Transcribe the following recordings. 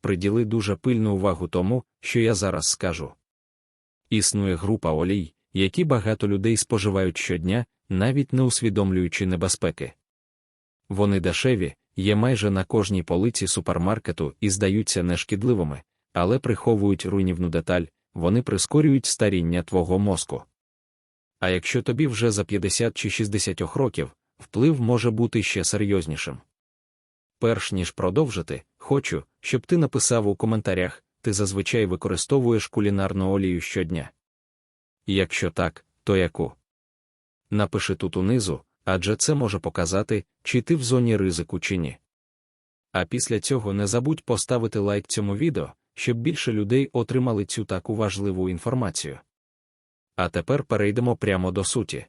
приділи дуже пильну увагу тому, що я зараз скажу. Існує група олій, які багато людей споживають щодня, навіть не усвідомлюючи небезпеки. Вони дешеві, є майже на кожній полиці супермаркету і здаються нешкідливими, але приховують руйнівну деталь, вони прискорюють старіння твого мозку. А якщо тобі вже за 50 чи 60 років, вплив може бути ще серйознішим. Перш ніж продовжити, хочу, щоб ти написав у коментарях, ти зазвичай використовуєш кулінарну олію щодня. Якщо так, то яку? Напиши тут унизу, адже це може показати, чи ти в зоні ризику чи ні. А після цього не забудь поставити лайк цьому відео, щоб більше людей отримали цю таку важливу інформацію. А тепер перейдемо прямо до суті.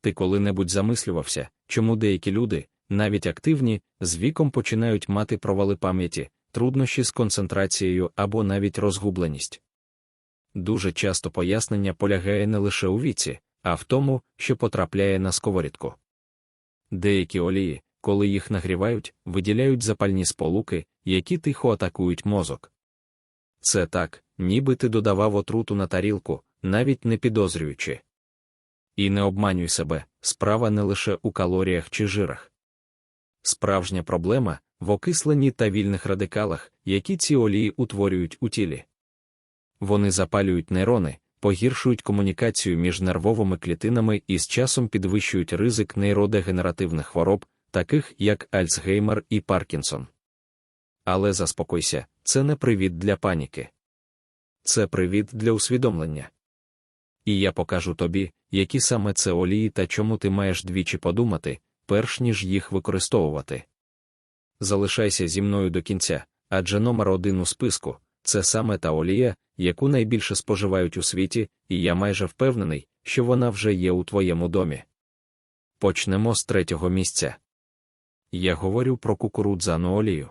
Ти коли-небудь замислювався, чому деякі люди, навіть активні, з віком починають мати провали пам'яті, труднощі з концентрацією або навіть розгубленість. Дуже часто пояснення полягає не лише у віці, а в тому, що потрапляє на сковорідку. Деякі олії, коли їх нагрівають, виділяють запальні сполуки, які тихо атакують мозок. Це так, ніби ти додавав отруту на тарілку, навіть не підозрюючи. І не обманюй себе, справа не лише у калоріях чи жирах. Справжня проблема в окисленні та вільних радикалах, які ці олії утворюють у тілі. Вони запалюють нейрони, погіршують комунікацію між нервовими клітинами і з часом підвищують ризик нейродегенеративних хвороб, таких як Альцгеймер і Паркінсон. Але заспокойся, це не привід для паніки. Це привід для усвідомлення. І я покажу тобі, які саме це олії та чому ти маєш двічі подумати, перш ніж їх використовувати. Залишайся зі мною до кінця, адже номер один у списку це саме та олія, яку найбільше споживають у світі, і я майже впевнений, що вона вже є у твоєму домі. Почнемо з третього місця. Я говорю про кукурудзану олію.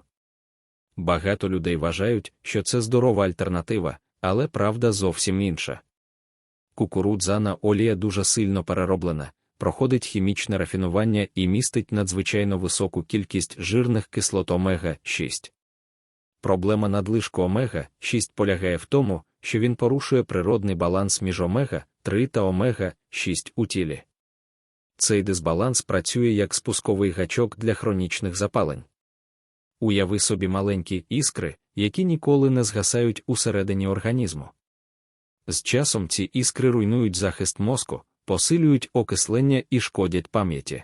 Багато людей вважають, що це здорова альтернатива, але правда зовсім інша. Кукурудзана олія дуже сильно перероблена, проходить хімічне рафінування і містить надзвичайно високу кількість жирних кислот омега 6. Проблема надлишку омега 6 полягає в тому, що він порушує природний баланс між омега 3 та омега 6 у тілі. Цей дисбаланс працює як спусковий гачок для хронічних запалень. Уяви собі маленькі іскри, які ніколи не згасають усередині організму. З часом ці іскри руйнують захист мозку, посилюють окислення і шкодять пам'яті.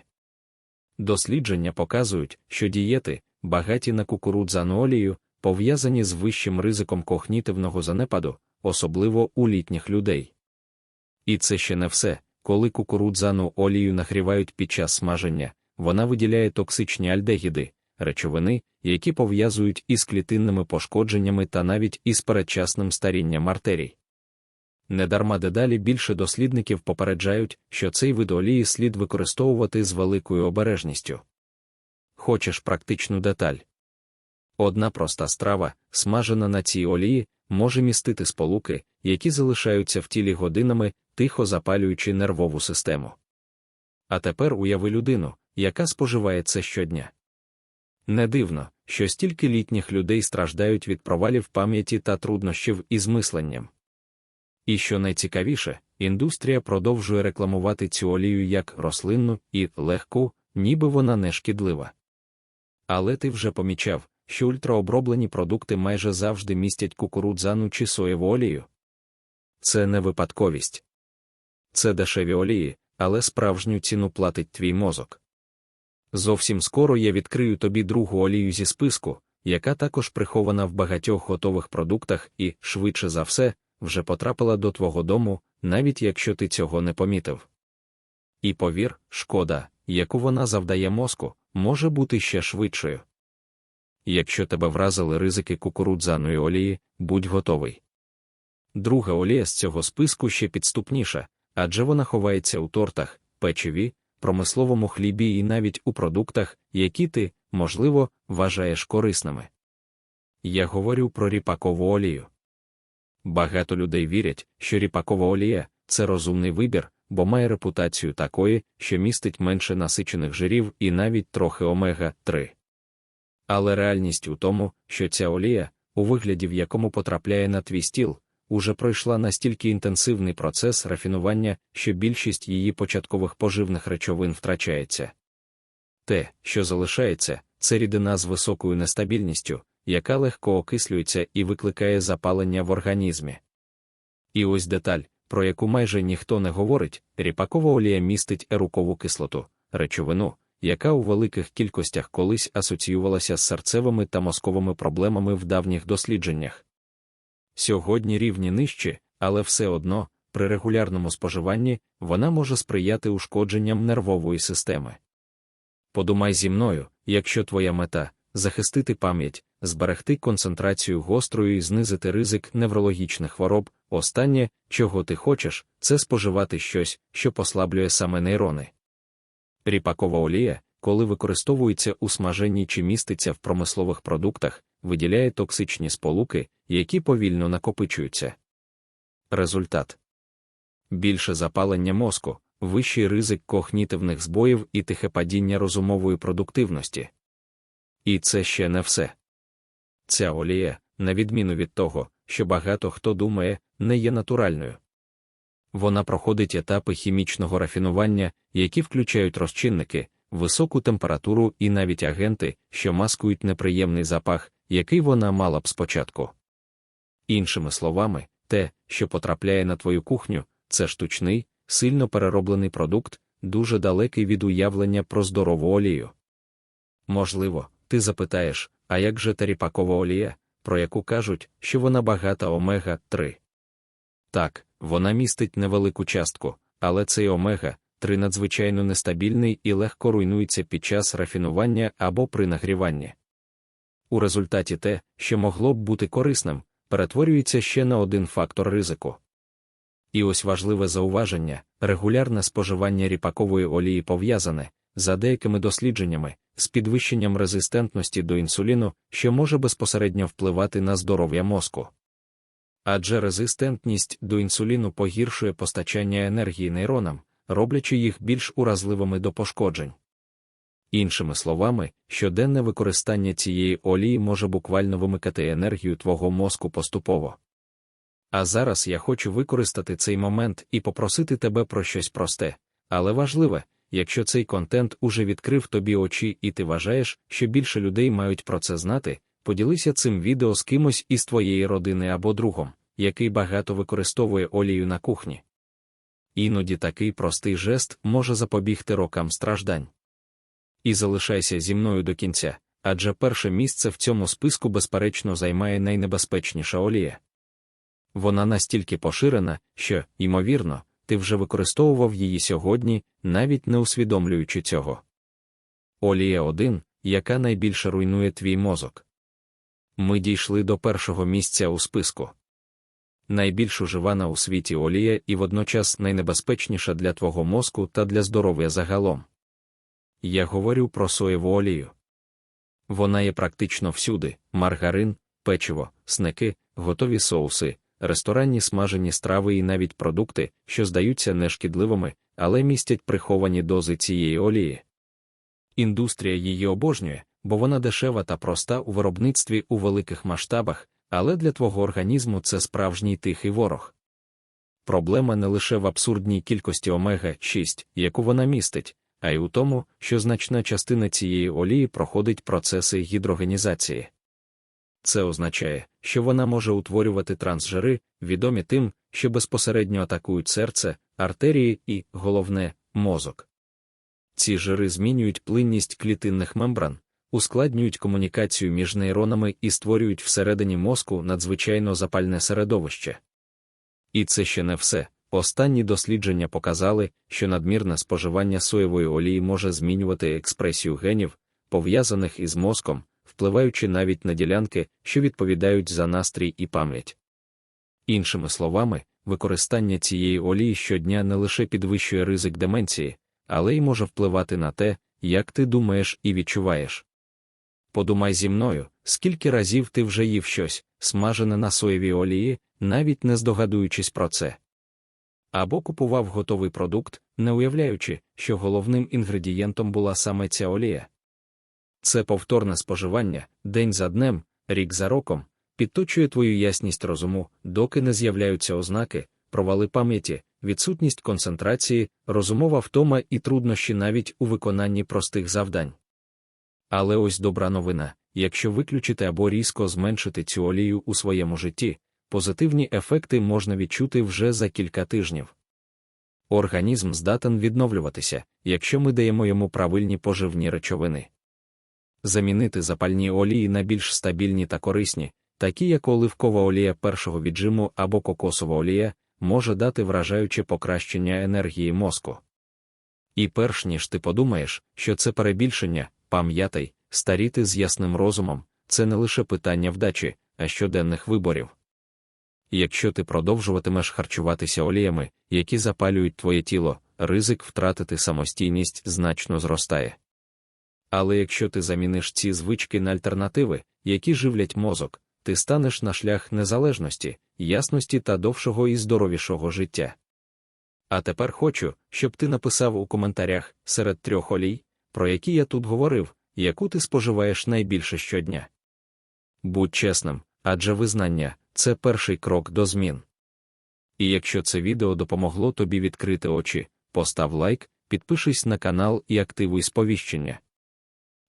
Дослідження показують, що дієти, багаті на кукурудзану олію, пов'язані з вищим ризиком когнітивного занепаду, особливо у літніх людей. І це ще не все. Коли кукурудзану олію нагрівають під час смаження, вона виділяє токсичні альдегіди, речовини, які пов'язують із клітинними пошкодженнями та навіть із передчасним старінням артерій. Недарма дедалі більше дослідників попереджають, що цей вид олії слід використовувати з великою обережністю. Хочеш практичну деталь. Одна проста страва, смажена на цій олії, може містити сполуки, які залишаються в тілі годинами, тихо запалюючи нервову систему. А тепер уяви людину, яка споживає це щодня. Не дивно, що стільки літніх людей страждають від провалів пам'яті та труднощів із мисленням. І що найцікавіше, індустрія продовжує рекламувати цю олію як рослинну і легку, ніби вона не шкідлива. Але ти вже помічав, що ультраоброблені продукти майже завжди містять кукурудзану чи соєву олію. Це не випадковість. Це дешеві олії, але справжню ціну платить твій мозок. Зовсім скоро я відкрию тобі другу олію зі списку, яка також прихована в багатьох готових продуктах і, швидше за все, вже потрапила до твого дому, навіть якщо ти цього не помітив. І повір, шкода, яку вона завдає мозку, може бути ще швидшою. Якщо тебе вразили ризики кукурудзаної олії, будь готовий. Друга олія з цього списку ще підступніша, адже вона ховається у тортах, печиві, промисловому хлібі і навіть у продуктах, які ти, можливо, вважаєш корисними. Я говорю про ріпакову олію. Багато людей вірять, що ріпакова олія це розумний вибір, бо має репутацію такої, що містить менше насичених жирів і навіть трохи омега 3. Але реальність у тому, що ця олія, у вигляді в якому потрапляє на твій стіл, уже пройшла настільки інтенсивний процес рафінування, що більшість її початкових поживних речовин втрачається. Те, що залишається, це рідина з високою нестабільністю, яка легко окислюється і викликає запалення в організмі. І ось деталь, про яку майже ніхто не говорить, ріпакова олія містить ерукову кислоту, речовину, яка у великих кількостях колись асоціювалася з серцевими та мозковими проблемами в давніх дослідженнях. Сьогодні рівні нижчі, але все одно, при регулярному споживанні, вона може сприяти ушкодженням нервової системи. Подумай зі мною, якщо твоя мета захистити пам'ять, зберегти концентрацію гострою і знизити ризик неврологічних хвороб, останнє, чого ти хочеш, це споживати щось, що послаблює саме нейрони. Ріпакова олія, коли використовується у смаженні чи міститься в промислових продуктах, виділяє токсичні сполуки, які повільно накопичуються. Результат більше запалення мозку, вищий ризик когнітивних збоїв і тихе падіння розумової продуктивності. І це ще не все. Ця олія, на відміну від того, що багато хто думає, не є натуральною. Вона проходить етапи хімічного рафінування, які включають розчинники, високу температуру і навіть агенти, що маскують неприємний запах, який вона мала б спочатку. Іншими словами, те, що потрапляє на твою кухню, це штучний, сильно перероблений продукт, дуже далекий від уявлення про здорову олію. Можливо, ти запитаєш, а як же таріпакова олія, про яку кажуть, що вона багата омега 3 Так, вона містить невелику частку, але цей омега 3 надзвичайно нестабільний і легко руйнується під час рафінування або при нагріванні. У результаті те, що могло б бути корисним, перетворюється ще на один фактор ризику. І ось важливе зауваження: регулярне споживання ріпакової олії пов'язане, за деякими дослідженнями, з підвищенням резистентності до інсуліну, що може безпосередньо впливати на здоров'я мозку. Адже резистентність до інсуліну погіршує постачання енергії нейронам, роблячи їх більш уразливими до пошкоджень. Іншими словами, щоденне використання цієї олії може буквально вимикати енергію твого мозку поступово. А зараз я хочу використати цей момент і попросити тебе про щось просте, але важливе, якщо цей контент уже відкрив тобі очі і ти вважаєш, що більше людей мають про це знати, поділися цим відео з кимось із твоєї родини або другом, який багато використовує олію на кухні. Іноді такий простий жест може запобігти рокам страждань. І залишайся зі мною до кінця, адже перше місце в цьому списку, безперечно, займає найнебезпечніша олія. Вона настільки поширена, що, ймовірно, ти вже використовував її сьогодні, навіть не усвідомлюючи цього. Олія 1, яка найбільше руйнує твій мозок. Ми дійшли до першого місця у списку. Найбільш уживана у світі олія і водночас найнебезпечніша для твого мозку та для здоров'я загалом. Я говорю про соєву олію. Вона є практично всюди: маргарин, печиво, снеки, готові соуси, ресторанні смажені страви і навіть продукти, що здаються нешкідливими, але містять приховані дози цієї олії. Індустрія її обожнює, бо вона дешева та проста у виробництві у великих масштабах, але для твого організму це справжній тихий ворог. Проблема не лише в абсурдній кількості омега 6, яку вона містить, а й у тому, що значна частина цієї олії проходить процеси гідрогенізації. Це означає, що вона може утворювати трансжири, відомі тим, що безпосередньо атакують серце, артерії і, головне, мозок. Ці жири змінюють плинність клітинних мембран, ускладнюють комунікацію між нейронами і створюють всередині мозку надзвичайно запальне середовище. І це ще не все. Останні дослідження показали, що надмірне споживання соєвої олії може змінювати експресію генів, пов'язаних із мозком, впливаючи навіть на ділянки, що відповідають за настрій і пам'ять. Іншими словами, використання цієї олії щодня не лише підвищує ризик деменції, але й може впливати на те, як ти думаєш і відчуваєш. Подумай зі мною, скільки разів ти вже їв щось, смажене на соєвій олії, навіть не здогадуючись про це. Або купував готовий продукт, не уявляючи, що головним інгредієнтом була саме ця олія. Це повторне споживання, день за днем, рік за роком, підточує твою ясність розуму, доки не з'являються ознаки, провали пам'яті, відсутність концентрації, розумова втома і труднощі навіть у виконанні простих завдань. Але ось добра новина якщо виключити або різко зменшити цю олію у своєму житті, позитивні ефекти можна відчути вже за кілька тижнів. Організм здатен відновлюватися, якщо ми даємо йому правильні поживні речовини. Замінити запальні олії на більш стабільні та корисні, такі як оливкова олія першого віджиму або кокосова олія, може дати вражаюче покращення енергії мозку. І перш ніж ти подумаєш, що це перебільшення, пам'ятай, старіти з ясним розумом це не лише питання вдачі, а щоденних виборів. Якщо ти продовжуватимеш харчуватися оліями, які запалюють твоє тіло, ризик втратити самостійність значно зростає. Але якщо ти заміниш ці звички на альтернативи, які живлять мозок, ти станеш на шлях незалежності, ясності та довшого і здоровішого життя. А тепер хочу, щоб ти написав у коментарях серед трьох олій, про які я тут говорив, яку ти споживаєш найбільше щодня. Будь чесним, адже визнання це перший крок до змін. І якщо це відео допомогло тобі відкрити очі, постав лайк, підпишись на канал і активуй сповіщення.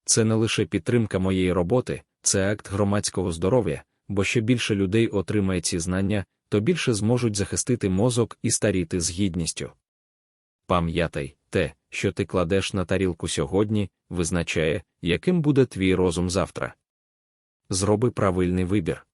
Це не лише підтримка моєї роботи, це акт громадського здоров'я, бо що більше людей отримає ці знання, то більше зможуть захистити мозок і старіти з гідністю. Пам'ятай, те, що ти кладеш на тарілку сьогодні, визначає, яким буде твій розум завтра. Зроби правильний вибір.